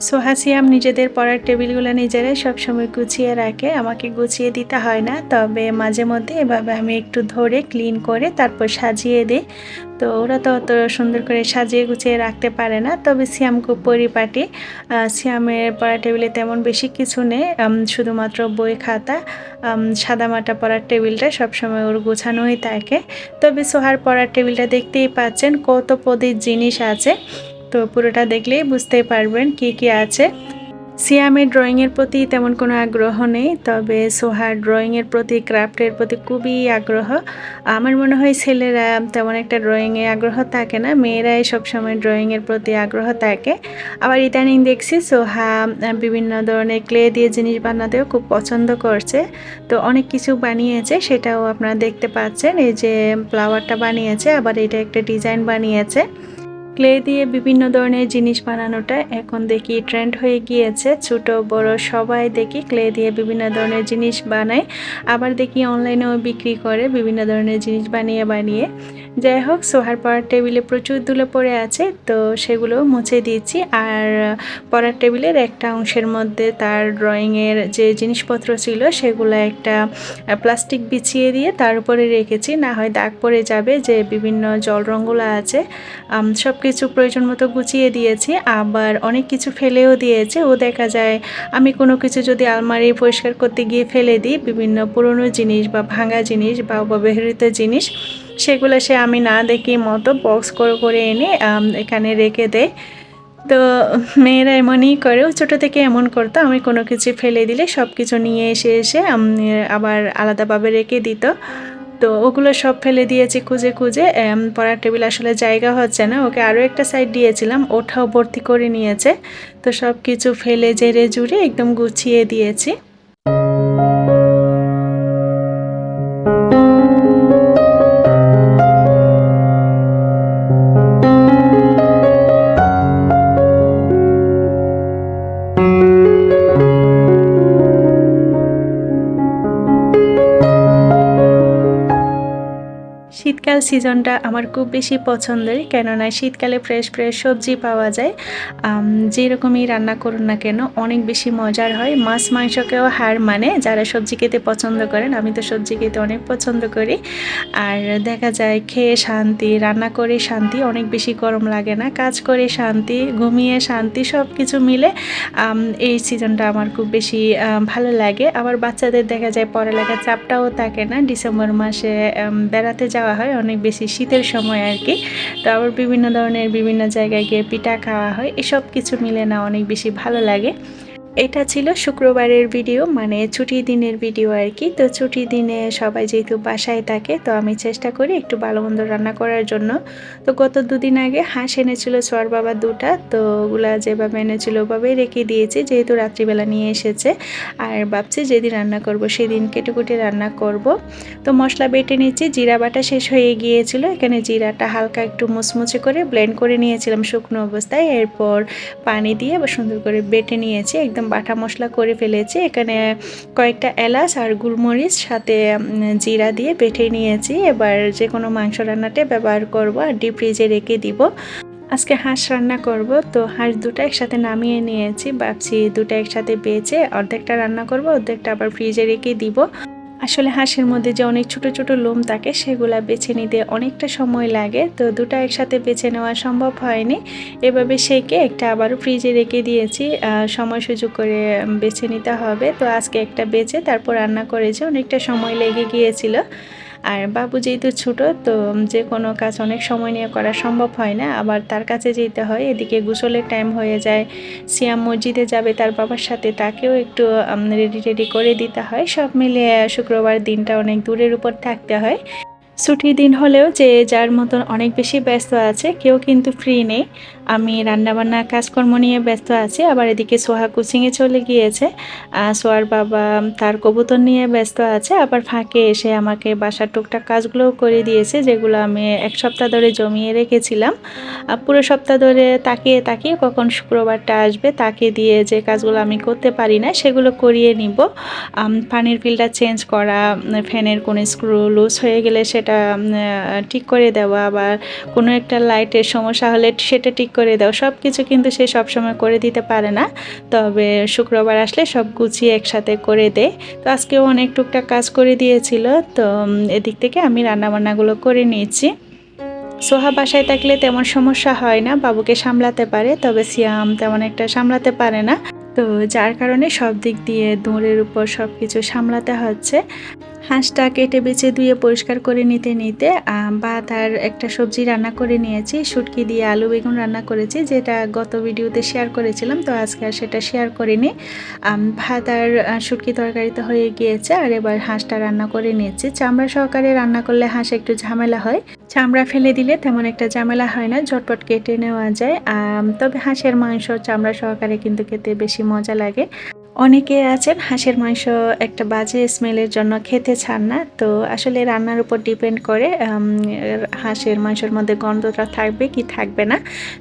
সোহাসিয়াম নিজেদের পড়ার টেবিলগুলো নিজেরাই সবসময় গুছিয়ে রাখে, আমাকে গুছিয়ে দিতে হয় না। তবে মাঝে মধ্যে এভাবে আমি একটু ধরে ক্লিন করে তারপর সাজিয়ে দিই। তো ওরা তো অত সুন্দর করে সাজিয়ে গুছিয়ে রাখতে পারে না। তবে সিয়াম খুব পরিপাটি। সিয়ামের পড়ার টেবিলে তেমন বেশি কিছু নেই। শুধুমাত্র বই খাতা সাদামাটা পড়ার টেবিলটা সবসময় ওর গোছানোই থাকে। তবে সোহার পড়ার টেবিলটা দেখতেই পাচ্ছেন কত পদের জিনিস আছে। তো পুরোটা দেখলেই বুঝতে পারবেন কি কি আছে। সিয়ামের ড্রয়িংয়ের প্রতি তেমন কোনো আগ্রহ নেই, তবে সোহার ড্রয়িংয়ের প্রতি, ক্রাফটের প্রতি খুবই আগ্রহ। আমার মনে হয় ছেলেরা তেমন একটা ড্রয়িংয়ে আগ্রহ থাকে না, মেয়েরাই সবসময় ড্রয়িংয়ের প্রতি আগ্রহ থাকে। আবার ইদানিং দেখছি সোহা বিভিন্ন ধরনের ক্লে দিয়ে জিনিস বানাতেও খুব পছন্দ করছে। তো অনেক কিছু বানিয়েছে, সেটাও আপনারা দেখতে পাচ্ছেন। এই যে ফ্লাওয়ারটা বানিয়েছে, আবার এটা একটা ডিজাইন বানিয়েছে। ক্লে দিয়ে বিভিন্ন ধরনের জিনিস বানানোটা এখন দেখি ট্রেন্ড হয়ে গিয়েছে। ছোট, বড় সবাই দেখি ক্লে দিয়ে বিভিন্ন ধরনের জিনিস বানায়। আবার দেখি অনলাইনেও বিক্রি করে বিভিন্ন ধরনের জিনিস বানিয়ে বানিয়ে। যাই হোক, সোহার পড়ার টেবিলে প্রচুর ধুলো পড়ে আছে, তো সেগুলো মুছে দিচ্ছি আর পড়ার টেবিলের একটা অংশের মধ্যে তার ড্রয়িংয়ের যে জিনিসপত্র ছিল, সেগুলো একটা প্লাস্টিক বিছিয়ে দিয়ে তার উপরে রেখেছি। না হয় দাগ পড়ে যাবে যে বিভিন্ন জল রঙগুলো আছে সব কিছু প্রয়োজন মতো গুছিয়ে দিয়েছি, আবার অনেক কিছু ফেলেও দিয়েছে। ও দেখা যায়, আমি কোনো কিছু যদি আলমারি পরিষ্কার করতে গিয়ে ফেলে দিই, বিভিন্ন পুরনো জিনিস বা ভাঙা জিনিস বা অব্যবহৃত জিনিস, সেগুলো সে আমি না দেখি মতো বক্স করে করে এনে এখানে রেখে দেয়। তো মেয়েরা এমনই করেও ছোটো থেকে এমন করতো, আমি কোনো কিছু ফেলে দিলে সব কিছু নিয়ে এসে এসে আবার আলাদাভাবে রেখে দিত। তো ওগুলো সব ফেলে দিয়েছি খুঁজে খুঁজে পড়ার টেবিল আসলে জায়গা হচ্ছে না। ওকে আরও একটা সাইড দিয়েছিলাম, ওঠাও ভর্তি করে নিয়েছে। তো সব কিছু ফেলে জেরে জুড়ে একদম গুছিয়ে দিয়েছি। শীতকাল সিজনটা আমার খুব বেশি পছন্দের, কেননা শীতকালে ফ্রেশ ফ্রেশ সবজি পাওয়া যায়। যেরকমই রান্না করুন না কেন, অনেক বেশি মজার হয়। মাছ, মাংসকেও হার মানে যারা সবজি খেতে পছন্দ করেন, আমি তো সবজি খেতে অনেক পছন্দ করি। আর দেখা যায় খেয়ে শান্তি, রান্না করে শান্তি, অনেক বেশি গরম লাগে না। কাজ করে শান্তি, ঘুমিয়ে শান্তি সব কিছু মিলে এই সিজনটা আমার খুব বেশি ভালো লাগে। আবার বাচ্চাদের দেখা যায় পড়ালেখার চাপটাও থাকে না। ডিসেম্বর মাসে বেড়াতে যাওয়া হয় অনেক বেশি শীতের সময় আর কি। তো আবার বিভিন্ন ধরনের বিভিন্ন জায়গায় গিয়ে পিঠা খাওয়া হয়। এসব কিছু মিলে না অনেক বেশি ভালো লাগে। এটা ছিল শুক্রবারের ভিডিও মানে ছুটির দিনের ভিডিও আর কি। তো ছুটির দিনে সবাই যেহেতু বাসায় থাকে, তো আমি চেষ্টা করি একটু ভালো মন্দ রান্না করার জন্য। তো গত দুদিন আগে হাঁস এনেছিল সোয়ার বাবা দুটা, তো ওগুলা যেভাবে এনেছিল ওভাবেই রেখে দিয়েছি, যেহেতু রাত্রিবেলা নিয়ে এসেছে। আর ভাবছি যেদিন রান্না করব সেদিন কেটে কুটে রান্না করব। তো মশলা বেটে নিচ্ছি জিরা বাটা শেষ হয়ে গিয়েছিল, এখানে জিরাটা হালকা একটু মুচমুচে করে ব্লেন্ড করে নিয়েছিলাম শুকনো অবস্থায়। এরপর পানি দিয়ে বা সুন্দর করে বেটে নিয়েছি, একদম বাটা মশলা করে ফেলেছি। এখানে কয়েকটা এলাচ আর গুলমরিচ সাথে জিরা দিয়ে বেটে নিয়েছি। এবার যে কোনো মাংস রান্নাতে ব্যবহার করব আর ডিপ ফ্রিজে রেখে দিব। আজকে হাঁস রান্না করব, তো হাঁস দুটো একসাথে নামিয়ে নিয়েছি। ভাবছি দুটো একসাথে বেছে অর্ধেকটা রান্না করব, অর্ধেকটা আবার ফ্রিজে রেখে দিব। আসলে হাঁসের মধ্যে যে অনেক ছোট ছোট লোম থাকে, সেগুলা বেছে নিতে অনেকটা সময় লাগে। তো দুটা একসাথে বেছে নেওয়া সম্ভব হয়নি। এভাবে সেকে একটা আবারও ফ্রিজে রেখে দিয়েছি। সময় সুযোগ করে বেছে নিতে হবে। তো আজকে একটা বেছে, তারপর রান্না করেছে অনেকটা সময় লেগে গিয়েছিল। আর বাবু যেহেতু ছোট, তো যে কোনো কাজ অনেক সময় নিয়ে করা সম্ভব হয় না। আবার তার কাছে যেতে হয়, এদিকে গোসলের টাইম হয়ে যায়, সিয়াম মসজিদে যাবে, তার বাবার সাথে তাকেও একটু রেডি রেডি করে দিতে হয়। সব মিলিয়ে শুক্রবার দিনটা অনেক দূরের উপর থাকতে হয়। ছুটির দিন হলেও যে যার মতন অনেক বেশি ব্যস্ত আছে, কেউ কিন্তু ফ্রি নেই। আমি রান্নাবান্না কাজকর্ম নিয়ে ব্যস্ত আছি, আবার এদিকে সোহা কোচিংয়ে চলে গিয়েছে। সোহার বাবা তার কবুতর নিয়ে ব্যস্ত আছে, আবার ফাঁকে এসে আমাকে বাসার টুকটাক কাজগুলোও করে দিয়েছে, যেগুলো আমি এক সপ্তাহ ধরে জমিয়ে রেখেছিলাম। পুরো সপ্তাহ ধরে তাকিয়ে তাকিয়ে কখন শুক্রবারটা আসবে তাকে দিয়ে যে কাজগুলো আমি করতে পারি না, সেগুলো করিয়ে নিব। পানির ফিল্টার চেঞ্জ করা, ফ্যানের কোনো স্ক্রু লুজ হয়ে গেলে সেটা ঠিক করে দেওয়া বা কোনো একটা লাইটের সমস্যা হলে সেটা ঠিক করে দেওয়া সব কিছু কিন্তু সে সবসময় করে দিতে পারে না। তবে শুক্রবার আসলে সব গুছিয়ে একসাথে করে দেয় তো আজকেও অনেক টুকটাক কাজ করে দিয়েছিল। তো এদিক থেকে আমি রান্নাবান্নাগুলো করে নিয়েছি। সোহা বাসায় থাকলে তেমন সমস্যা হয় না। বাবুকে সামলাতে পারে, তবে সিয়াম তেমন একটা সামলাতে পারে না। তো যার কারণে সব দিক দিয়ে দৌড়ের উপর সব কিছু সামলাতে হচ্ছে। হাঁসটা কেটে বেছে ধুয়ে পরিষ্কার করে নিতে নিতে ভাত আর একটা সবজি রান্না করে নিয়েছি, শুটকি দিয়ে আলু বেগুন রান্না করেছি, যেটা গত ভিডিওতে শেয়ার করেছিলাম, তো আজকে আর সেটা শেয়ার করিনি। ভাত আর শুটকি তরকারিতে হয়ে গিয়েছে, আর এবার হাঁসটা রান্না করে নিয়েছি। চামড়া সহকারে রান্না করলে হাঁস একটু ঝামেলা হয়। চামড়া ফেলে দিলে তেমন একটা ঝামেলা হয় না, ঝটপট কেটে নেওয়া যায়। তবে হাঁসের মাংস চামড়া সহকারে কিন্তু খেতে বেশি মজা লাগে। অনেকে আছেন, হাঁসের মাংস একটা বাজে স্মেলের জন্য খেতে চান না। তো আসলে রান্নার উপর ডিপেন্ড করে হাঁসের মাংসের মধ্যে গন্ধটা থাকবে কি থাকবে না।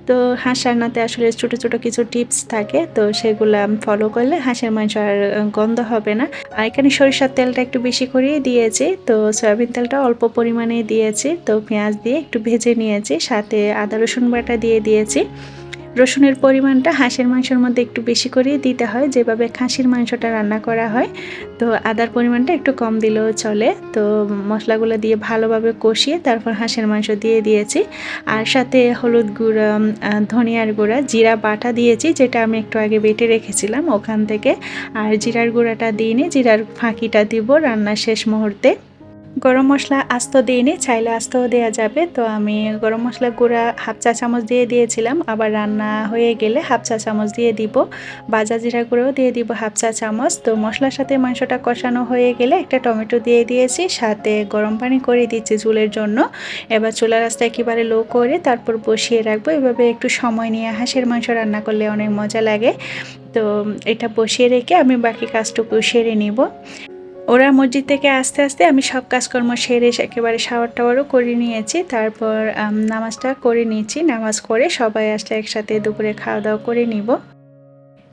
তো হাঁস রান্নাতে আসলে ছোটো ছোটো কিছু টিপস থাকে, তো সেগুলো ফলো করলে হাঁসের মাংস আর গন্ধ হবে না। আর এখানে সরিষার তেলটা একটু বেশি করেই দিয়েছি, তো সয়াবিন তেলটা অল্প পরিমাণে দিয়েছি। তো পেঁয়াজ দিয়ে একটু ভেজে নিয়েছি, সাথে আদা রসুন বাটা দিয়ে দিয়েছি। রসুনের পরিমাণটা হাঁসের মাংসের মধ্যে একটু বেশি করেই দিতে হয়। যেভাবে খাসির মাংসটা রান্না করা হয়, তো আদার পরিমাণটা একটু কম দিলেও চলে। তো মশলাগুলো দিয়ে ভালোভাবে কষিয়ে তারপর হাঁসের মাংস দিয়ে দিয়েছি। আর সাথে হলুদ গুঁড়া ধনিয়ার গুঁড়া, জিরা বাটা দিয়েছি, যেটা আমি একটু আগে বেটে রেখেছিলাম ওখান থেকে। আর জিরার গুঁড়াটা দিইনি, জিরার ফাঁকিটা দিব রান্নার শেষ মুহূর্তে। গরম মশলা আস্ত দিইনি, চাইলে আস্তও দেওয়া যাবে। তো আমি গরম মশলা গুঁড়া হাফ চা চামচ দিয়ে দিয়েছিলাম। আবার রান্না হয়ে গেলে হাফ চা চামচ দিয়ে দিব। বাজা জিরা গুঁড়োও দিয়ে দিব হাফ চা চামচ। তো মশলার সাথে মাংসটা কষানো হয়ে গেলে একটা টমেটো দিয়ে দিয়েছি। সাথে গরম পানি করে দিচ্ছি চুলের জন্য। এবার চুলা রাস্তা একেবারে লো করে তারপর বসিয়ে রাখব। এভাবে একটু সময় নিয়ে হাঁসের মাংস রান্না করলে অনেক মজা লাগে। তো এটা বসিয়ে রেখে আমি বাকি কাজটুকু সেরে নিব। ওরা মসজিদ থেকে আস্তে আস্তে আমি সব কাজকর্ম সেরে একেবারে শাওয়ার টাওয়ারও করে নিয়েছি। তারপর নামাজটা করে নিয়েছি। নামাজ করে সবাই আসলে একসাথে দুপুরে খাওয়া দাওয়া করে নিব।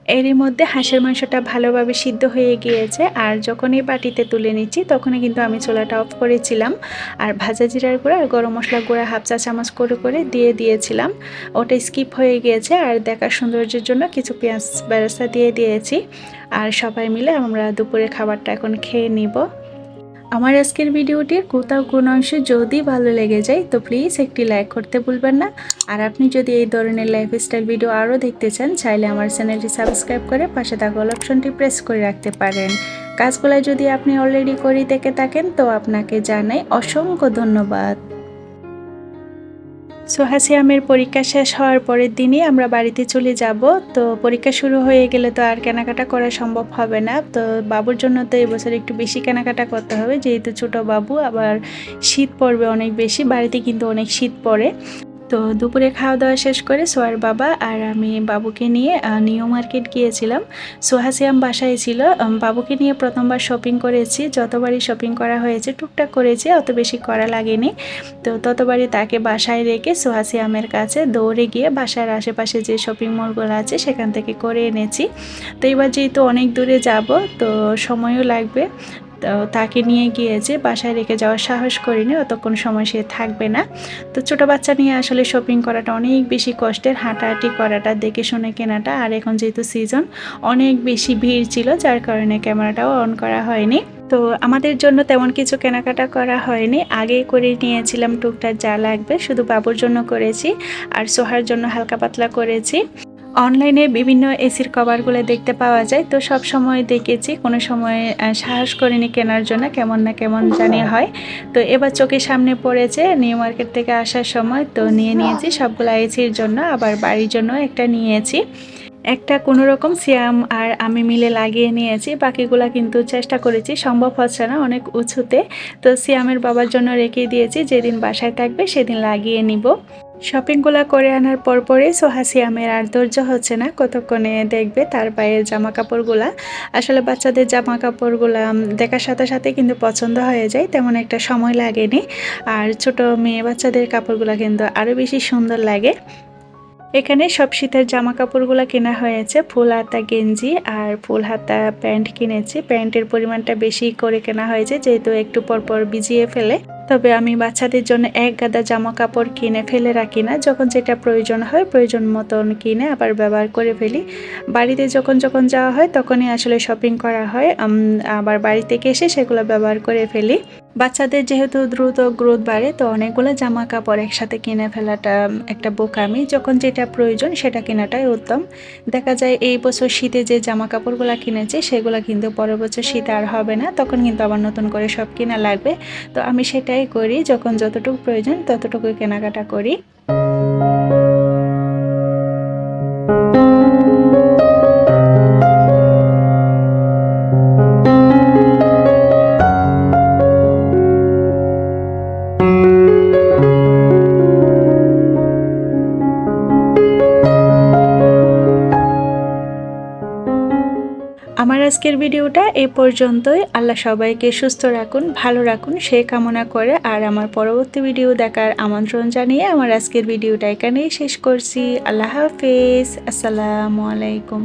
এরই মধ্যে হাঁসের মাংসটা ভালোভাবে সিদ্ধ হয়ে গিয়েছে আর যখন এই বাটিতে তুলে নিচ্ছি, তখনই কিন্তু আমি চোলাটা অফ করেছিলাম। আর ভাজা জিরার গুঁড়া আর গরম মশলা গুঁড়া হাফ চা চামচ করে করে দিয়ে দিয়েছিলাম। ওটা স্কিপ হয়ে গিয়েছে আর দেখার সৌন্দর্যের জন্য কিছু পেঁয়াজ ব্যবস্থা দিয়ে দিয়েছি। আর সবাই মিলে আমরা দুপুরে খাবারটা এখন খেয়ে নিব। আমার আজকের ভিডিওটির কোথাও কোনো অংশে যদি ভালো লেগে যায়, তো প্লিজ একটি লাইক করতে ভুলবেন না। আর আপনি যদি এই ধরনের লাইফস্টাইল ভিডিও আরও দেখতে চান, চাইলে আমার চ্যানেলটি সাবস্ক্রাইব করে পাশে থাকা অপশনটি প্রেস করে রাখতে পারেন। কাজগুলো যদি আপনি অলরেডি করে থেকে থাকেন, তো আপনাকে জানাই অসংখ্য ধন্যবাদ। সোহাসিয়ামের পরীক্ষা শেষ হওয়ার পরের দিনই আমরা বাড়িতে চলে যাব। তো পরীক্ষা শুরু হয়ে গেলে তো আর কেনাকাটা করা সম্ভব হবে না। তো বাবুর জন্য তো এবছর একটু বেশি কেনাকাটা করতে হবে। যেহেতু ছোট বাবু, আবার শীত পড়বে অনেক বেশি। বাড়িতে কিন্তু অনেক শীত পড়ে। তো দুপুরে খাওয়া দাওয়া শেষ করে সোয়ার বাবা আর আমি বাবুকে নিয়ে নিউ মার্কেট গিয়েছিলাম। সোহাসিয়াম বাসায় ছিল। বাবুকে নিয়ে প্রথমবার শপিং করেছি। যতবারই শপিং করা হয়েছে, টুকটাক করেছি, অত বেশি করা লাগেনি। তো ততবারই তাকে বাসায় রেখে সোহাসিয়ামের কাছে দৌড়ে গিয়ে বাসার আশেপাশে যে শপিং মলগুলো আছে, সেখান থেকে করে এনেছি। তো এবার যেহেতু অনেক দূরে যাব, তো সময়ও লাগবে। তো তাকে নিয়ে গিয়েছে, বাসায় রেখে যাওয়ার সাহস করিনি, অতক্ষণ সময় সে থাকবে না। তো ছোটো বাচ্চা নিয়ে আসলে শপিং করাটা অনেক বেশি কষ্টের, হাঁটাহাঁটি করাটা, দেখে শুনে কেনাটা, আর এখন যেহেতু সিজন অনেক বেশি ভিড় ছিল, যার কারণে ক্যামেরাটাও অন করা হয়নি। তো আমাদের জন্য তেমন কিছু কেনাকাটা করা হয়নি। আগে করে নিয়েছিলাম, টুকটাক যা লাগবে, শুধু বাবুর জন্য করেছি, আর সোহার জন্য হালকা পাতলা করেছি। অনলাইনে বিভিন্ন এসির কভারগুলো দেখতে পাওয়া যায়। তো সব সময় দেখেছি, কোনো সময় সাহস করিনি কেনার জন্য, কেমন না কেমন জানি হয়। তো এবার চোখের সামনে পড়েছে, নিউ মার্কেট থেকে আসার সময় তো নিয়ে নিয়েছি, সবগুলো এসির জন্য, আবার বাড়ির জন্য একটা নিয়েছি। একটা কোনো রকম সিয়াম আর আমি মিলে লাগিয়ে নিয়েছি, বাকিগুলা কিন্তু চেষ্টা করেছি, সম্ভব হচ্ছে না অনেক উঁচুতে। তো সিয়ামের বাবার জন্য রেখে দিয়েছি, যেদিন বাসায় থাকবে সেদিন লাগিয়ে নিব। শপিংগুলো করে আনার পর পরে সোহাসি আমের আর ধৈর্য হচ্ছে না। কতক্ষণে দেখবে তার পায়ের জামা কাপড়গুলা আসলে বাচ্চাদের জামা কাপড়গুলা দেখার সাথে সাথে কিন্তু পছন্দ হয়ে যায়, তেমন একটা সময় লাগেনি। আর ছোট মেয়ে বাচ্চাদের কাপড়গুলো কিন্তু আরও বেশি সুন্দর লাগে। এখানে সব শীতের জামা কাপড়গুলো কেনা হয়েছে, ফুল হাতা গেঞ্জি আর ফুল হাতা প্যান্ট কিনেছি। প্যান্টের পরিমাণটা বেশি করে কেনা হয়েছে, যেহেতু একটু পরপর ভিজিয়ে ফেলে। তবে আমি বাচ্চাদের জন্য এক গাদা জামা কাপড় কিনে ফেলে রাখি না। যখন যেটা প্রয়োজন হয়, প্রয়োজন মতন কিনে আবার ব্যবহার করে ফেলি। বাড়িতে যখন যখন যাওয়া হয়, তখনই আসলে শপিং করা হয়। আবার বাড়ি থেকে এসে সেগুলো ব্যবহার করে ফেলি। বাচ্চাদের যেহেতু দ্রুত গ্রোথ বাড়ে, তো অনেকগুলো জামা কাপড় একসাথে কিনে ফেলাটা একটা বোকামি। যখন যেটা প্রয়োজন, সেটা কেনাটাই উত্তম। দেখা যায়, এই বছর শীতে যে জামা কাপড়গুলো কিনেছি, সেগুলো কিন্তু পরের বছর শীতে আর হবে না। তখন কিন্তু আবার নতুন করে সব কেনা লাগবে। তো আমি সেটাই করি যখন যতটুকু প্রয়োজন ততটুকু কেনাকাটা করি। আজকের ভিডিওটা এ পর্যন্তই। আল্লাহ সবাইকে সুস্থ রাখুন, ভালো রাখুন, সে কামনা করে। আর আমার পরবর্তী ভিডিও দেখার আমন্ত্রণ জানিয়ে আমার আজকের ভিডিওটা এখানেই শেষ করছি। আল্লাহ হাফেজ। আসসালামু আলাইকুম।